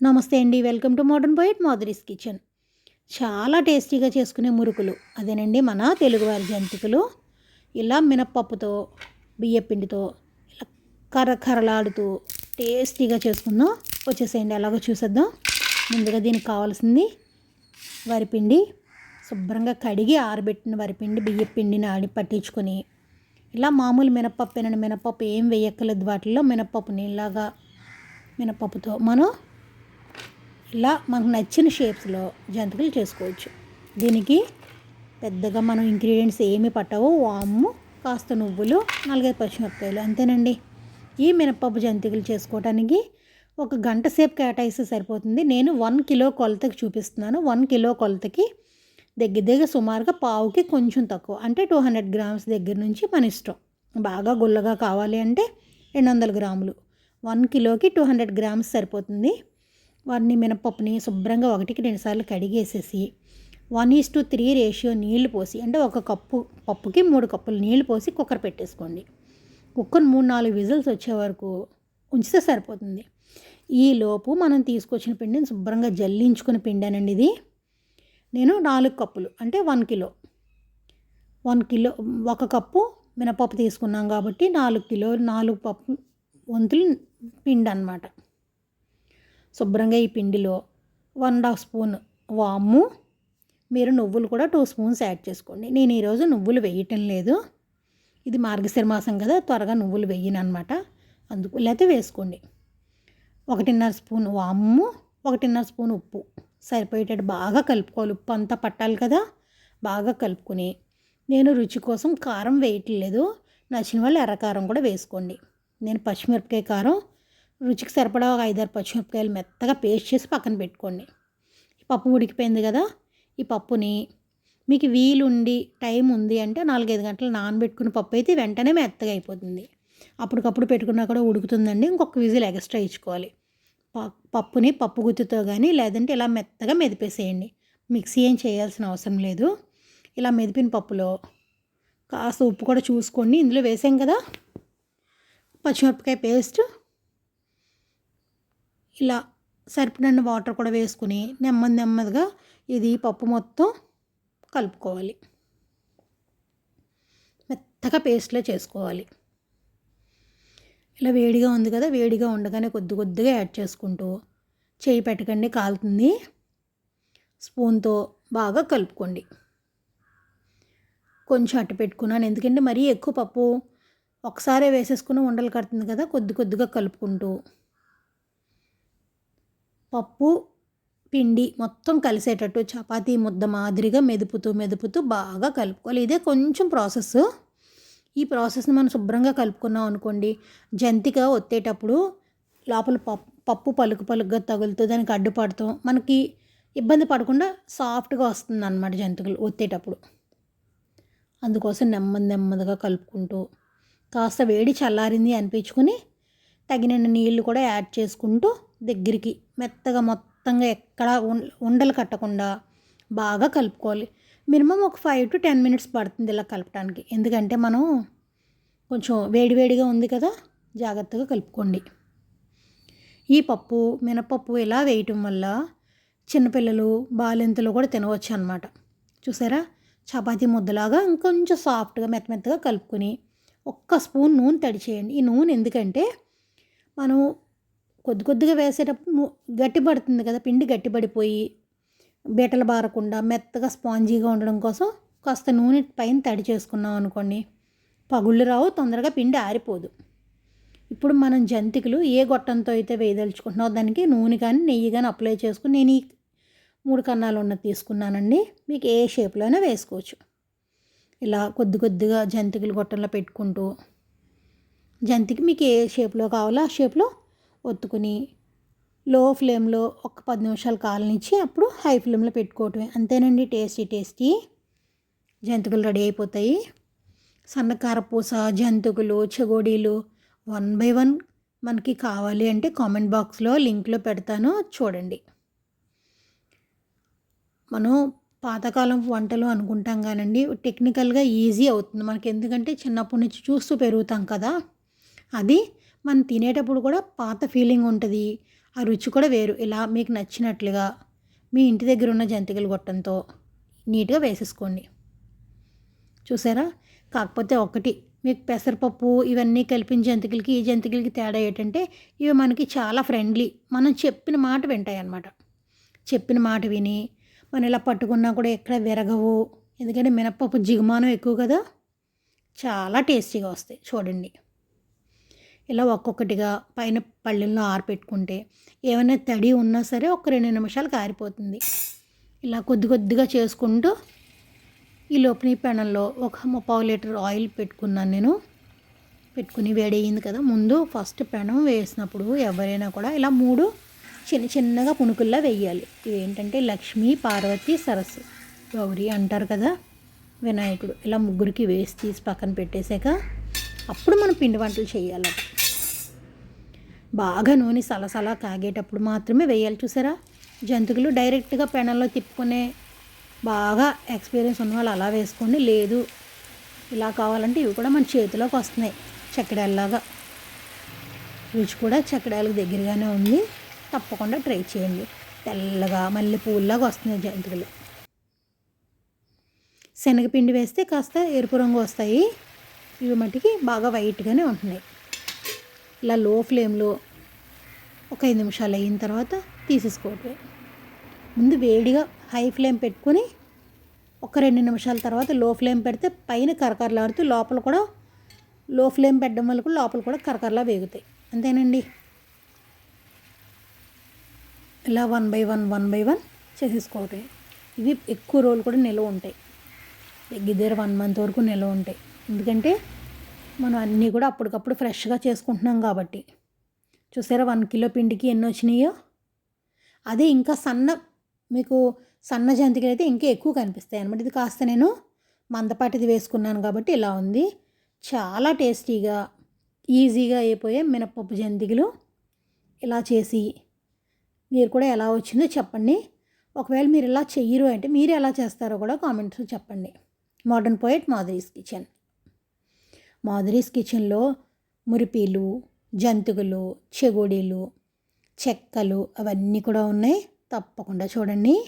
నమస్తే అండి welcome to modern poet Madhuri's kitchen. చాలా టేస్టీగా చేసుకునే మురుకులు అదేనండి మన తెలుగువారి జంతికలు. ఇలా మినప్పప్పుతో బియ్యపిండితో ఇలా కర్ర కర్రలాడుతూ టేస్టీగా చేసుకుందాం. వచ్చేసేయండి ఎలాగో చూసేద్దాం. ముందుగా దీనికి కావాల్సింది వరిపిండి. శుభ్రంగా కడిగి ఆరబెట్టిన వరిపిండి బియ్యపిండిని ఆడి పట్టించుకొని ఇలా మామూలు మినప్పప్పు ఏనండి మినప్పప్పు ఏం వేయక్కర్లేదు వాటిల్లో. మినప్పప్పుని ఇలాగా మినపప్పుతో మనం ఇలా మనకు నచ్చిన షేప్స్లో జంతికలు చేసుకోవచ్చు. దీనికి పెద్దగా మనం ఇంగ్రీడియంట్స్ ఏమి పట్టవు. వాము కాస్త నువ్వులు నాలుగైదు పచ్చిమిరపకాయలు అంతేనండి. ఈ మినపప్పు జంతికలు చేసుకోవడానికి ఒక గంట సేపు కేటాయిస్తే సరిపోతుంది. నేను వన్ కిలో కొలతకి చూపిస్తున్నాను. వన్ కిలో కొలతకి దగ్గర దగ్గర సుమారుగా పావుకి కొంచెం తక్కువ. అంటే టూ హండ్రెడ్ గ్రామ్స్ దగ్గర నుంచి మన ఇష్టం. బాగా గుల్లగా కావాలి అంటే రెండు వందల గ్రాములు. వన్ కిలోకి టూ హండ్రెడ్ గ్రామ్స్ సరిపోతుంది. వారిని మినపప్పుని శుభ్రంగా ఒకటికి రెండుసార్లు కడిగేసేసి one is to three ratio నీళ్ళు పోసి అంటే ఒక కప్పు పప్పుకి మూడు కప్పులు నీళ్ళు పోసి కుక్కర్ పెట్టేసుకోండి. కుక్కర్ మూడు నాలుగు విజిల్స్ వచ్చే వరకు ఉంచితే సరిపోతుంది. ఈ లోపు మనం తీసుకొచ్చిన పిండిని శుభ్రంగా జల్లించుకుని పిండానండి ఇది. నేను నాలుగు కప్పులు అంటే వన్ కిలో. వన్ కిలో ఒక కప్పు మినపప్పు తీసుకున్నాం కాబట్టి నాలుగు కిలో నాలుగు పప్పు వంతులు పిండి అనమాట శుభ్రంగా ఈ పిండిలో వన్ అండ్ హాఫ్ స్పూన్ వాము. మీరు నువ్వులు కూడా టూ స్పూన్స్ యాడ్ చేసుకోండి. నేను ఈరోజు నువ్వులు వేయటం లేదు. ఇది మార్గశిర మాసం కదా త్వరగా నువ్వులు వేయను అనమాట అందుకు లేకపోతే వేసుకోండి. ఒకటిన్నర స్పూన్ వాము ఒకటిన్నర స్పూన్ ఉప్పు. సరిపోయేటట్టు బాగా కలుపుకోవాలి. ఉప్పు అంతా పట్టాలి కదా బాగా కలుపుకొని. నేను రుచి కోసం కారం వేయట్లేదు. నచ్చిన వాళ్ళు ఎర్రకారం కూడా వేసుకోండి. నేను పచ్చిమిరపకాయ కారం రుచికి సరిపడా ఒక ఐదారు పచ్చిమిరపకాయలు మెత్తగా పేస్ట్ చేసి పక్కన పెట్టుకోండి. ఈ పప్పు ఉడికిపోయింది కదా ఈ పప్పుని మీకు వీలుండి టైం ఉంది అంటే నాలుగైదు గంటలు నానబెట్టుకున్న పప్పు అయితే వెంటనే మెత్తగా అయిపోతుంది. అప్పటికప్పుడు పెట్టుకున్నా కూడా ఉడుకుతుందండి ఇంకొక విజిల్ ఎక్స్ట్రా ఇచ్చుకోవాలి. పప్పుని పప్పు గుత్తితో కానీ లేదంటే ఇలా మెత్తగా మెదిపేసేయండి. మిక్సీ ఏం చేయాల్సిన అవసరం లేదు. ఇలా మెదిపిన పప్పులో కాస్త ఉప్పు కూడా చూసుకోండి. ఇందులో వేసాం కదా పచ్చిమిరపకాయ పేస్ట్. ఇలా సరిపడిన వాటర్ కూడా వేసుకుని నెమ్మది నెమ్మదిగా ఇది పప్పు మొత్తం కలుపుకోవాలి. మెత్తగా పేస్ట్లో చేసుకోవాలి. ఇలా వేడిగా ఉంది కదా వేడిగా ఉండగానే కొద్ది కొద్దిగా యాడ్ చేసుకుంటూ చేయి పెట్టకండి కాలుతుంది. స్పూన్తో బాగా కలుపుకోండి. కొంచెం అట్టు పెట్టుకున్నాను. ఎందుకంటే మరీ ఎక్కువ పప్పు ఒకసారే వేసేసుకుని ఉండలు కడుతుంది కదా కొద్ది కొద్దిగా కలుపుకుంటూ పప్పు పిండి మొత్తం కలిసేటట్టు చపాతీ ముద్ద మాదిరిగా మెదుపుతూ మెదుపుతూ బాగా కలుపుకోవాలి. ఇదే కొంచెం ప్రాసెస్. ఈ ప్రాసెస్ని మనం శుభ్రంగా కలుపుకున్నాం అనుకోండి జంతిక ఒత్తేటప్పుడు లోపల పప్పు పప్పు పలుకు పలుకుగా తగులుతూ దానికి అడ్డుపడతాం మనకి ఇబ్బంది పడకుండా సాఫ్ట్గా వస్తుంది అనమాట జంతికలు ఒత్తేటప్పుడు. అందుకోసం నెమ్మది నెమ్మదిగా కలుపుకుంటూ కాస్త వేడి చల్లారింది అనిపించుకొని తగినన్ని నీళ్ళు కూడా యాడ్ చేసుకుంటూ దగ్గరికి మెత్తగా మొత్తంగా ఎక్కడ ఉండలు కట్టకుండా బాగా కలుపుకోవాలి. మినిమం ఒక ఫైవ్ టు టెన్ మినిట్స్ పడుతుంది ఇలా కలపడానికి ఎందుకంటే మనం కొంచెం వేడివేడిగా ఉంది కదా జాగ్రత్తగా కలుపుకోండి. ఈ పప్పు మినపప్పు ఇలా వేయటం వల్ల చిన్నపిల్లలు బాలింతలు కూడా తినవచ్చు అనమాట చూసారా? చపాతీ ముద్దలాగా ఇంకొంచెం సాఫ్ట్గా మెత్త మెత్తగా కలుపుకొని ఒక్క స్పూన్ నూనె తడి చేయండి ఈ నూనె ఎందుకంటే మనం కొద్ది కొద్దిగా వేసేటప్పుడు గట్టి పడుతుంది కదా పిండి గట్టిపడిపోయి బీటలు బారకుండా మెత్తగా స్పాంజీగా ఉండడం కోసం కాస్త నూనె పైన తడి చేసుకున్నాం అనుకోండి పగుళ్ళు రావు తొందరగా పిండి ఆరిపోదు. ఇప్పుడు మనం జంతికలు ఏ గొట్టంతో అయితే వేయదలుచుకుంటున్నావు దానికి నూనె కానీ నెయ్యి కానీ అప్లై చేసుకుని నేను ఈ మూడు కన్నాలు ఉన్నది తీసుకున్నానండి మీకు ఏ షేప్లోనే వేసుకోవచ్చు. ఇలా కొద్ది కొద్దిగా జంతికలు గొట్టంలో పెట్టుకుంటూ జంతికి మీకు ఏ షేప్లో కావాలో ఆ షేప్లో ఒత్తుకుని లో ఫ్లేమ్లో ఒక పది నిమిషాలు కాలనిచ్చి అప్పుడు హై ఫ్లేమ్లో పెట్టుకోవటమే. అంతేనండి టేస్టీ టేస్టీ. జంతికలు రెడీ అయిపోతాయి. సన్నకారపూస జంతికలు చెగోడీలు వన్ బై వన్ మనకి కావాలి అంటే కామెంట్ బాక్స్లో లింక్లో పెడతాను చూడండి. మనం పాతకాలం వంటలు అనుకుంటాం కానండి టెక్నికల్గా ఈజీ అవుతుంది. మనకి ఎందుకంటే చిన్నప్పటి నుంచి చూస్తూ పెరుగుతాం కదా. అది మనం తినేటప్పుడు కూడా పాత ఫీలింగ్ ఉంటుంది. ఆ రుచి కూడా వేరు. ఇలా మీకు నచ్చినట్లుగా మీ ఇంటి దగ్గర ఉన్న జంతికల గొట్టంతో నీట్గా వేసేసుకోండి. చూసారా? కాకపోతే ఒకటి మీకు పెసరపప్పు ఇవన్నీ కలిపిన జంతికలకి ఈ జంతికలకి తేడా ఏంటంటే ఇవి మనకి చాలా ఫ్రెండ్లీ. మనం చెప్పిన మాట వింటాయి అన్నమాట చెప్పిన మాట విని మనం ఇలా పట్టుకున్నా కూడా ఎక్కడ విరగవు. ఎందుకంటే మినప్పప్పు జిగుమానం ఎక్కువ కదా? చాలా టేస్టీగా వస్తాయి. చూడండి. ఇలా ఒక్కొక్కటిగా పైన పళ్ళెంలో ఆరిపెట్టుకుంటే ఏమైనా తడి ఉన్నా సరే ఒక రెండు నిమిషాలకు ఆరిపోతుంది ఇలా కొద్ది కొద్దిగా చేసుకుంటూ ఈ లోపల పెనంలో ఒక ముప్పావు లీటర్ ఆయిల్ పెట్టుకున్నాను నేను. పెట్టుకుని వేడయ్యింది కదా. ముందు ఫస్ట్ పెనం వేసినప్పుడు ఎవరైనా కూడా ఇలా మూడు చిన్న చిన్నగా పుణుకుల్లా వేయాలి. ఇవేంటంటే లక్ష్మీ పార్వతి సరస్సు. గౌరీ అంటారు కదా వినాయకుడు. ఇలా ముగ్గురికి వేసి తీసి పక్కన పెట్టేశాక అప్పుడు మనం పిండి వంటలు చేయాలి బాగా నూనె సలసలా కాగేటప్పుడు మాత్రమే వేయాలి చూసారా? జంతికలు డైరెక్ట్గా పెనంలో తిప్పుకునే బాగా ఎక్స్పీరియన్స్ ఉన్న వాళ్ళు అలా వేసుకోండి. లేదు ఇలా కావాలంటే ఇవి కూడా మన చేతిలోకి వస్తున్నాయి చక్కెడల్లాగా. రుచి కూడా చక్కడాలకు దగ్గరగానే ఉంది. తప్పకుండా ట్రై చేయండి. తెల్లగా మళ్ళీ పూల్లాగా వస్తున్నాయి జంతికలు. శనగపిండి వేస్తే కాస్త ఎరుపు రంగు వస్తాయి. ఇవి మట్టికి బాగా వైట్గానే ఉంటున్నాయి. ఇలా లో ఫ్లేమ్లో ఒక ఐదు నిమిషాలు అయిన తర్వాత తీసేసుకోవటమే. ముందు వేడిగా హై ఫ్లేమ్ పెట్టుకొని ఒక రెండు నిమిషాల తర్వాత లో ఫ్లేమ్ పెడితే పైన కరకరలాడుతూ లోపల కూడా లో ఫ్లేమ్ పెట్టడం వల్ల కూడా లోపల కూడా కరకరలా వేగుతాయి. అంతేనండి? ఇలా one by one one by one చేసేసుకోవటం ఇవి ఎక్కువ రోజులు కూడా నిల్వ ఉంటాయి. దగ్గర వన్ మంత్ వరకు నిల్వ ఉంటాయి. ఎందుకంటే మనం అన్నీ కూడా అప్పటికప్పుడు ఫ్రెష్గా చేసుకుంటున్నాం కాబట్టి. చూసారా వన్ కిలో పిండికి ఎన్ని వచ్చినాయో? అదే ఇంకా సన్న మీకు సన్న జంతికలు అయితే ఇంకా ఎక్కువ కనిపిస్తాయి అనమాట ఇది కాస్త నేను మందపాటిది వేసుకున్నాను కాబట్టి ఇలా ఉంది. చాలా టేస్టీగా ఈజీగా అయిపోయే మినపప్పు జంతికలు. ఇలా చేసి మీరు కూడా ఎలా వచ్చిందో చెప్పండి. ఒకవేళ మీరు ఇలా చెయ్యరు అంటే మీరు ఎలా చేస్తారో కూడా కామెంట్స్ చెప్పండి. Modern poet Madhuri's kitchen. Madhuri's కిచెన్లో మురిపీలు జంతికలు చెగోడీలు చెక్కలు అవన్నీ కూడా ఉన్నాయి. తప్పకుండా చూడండి.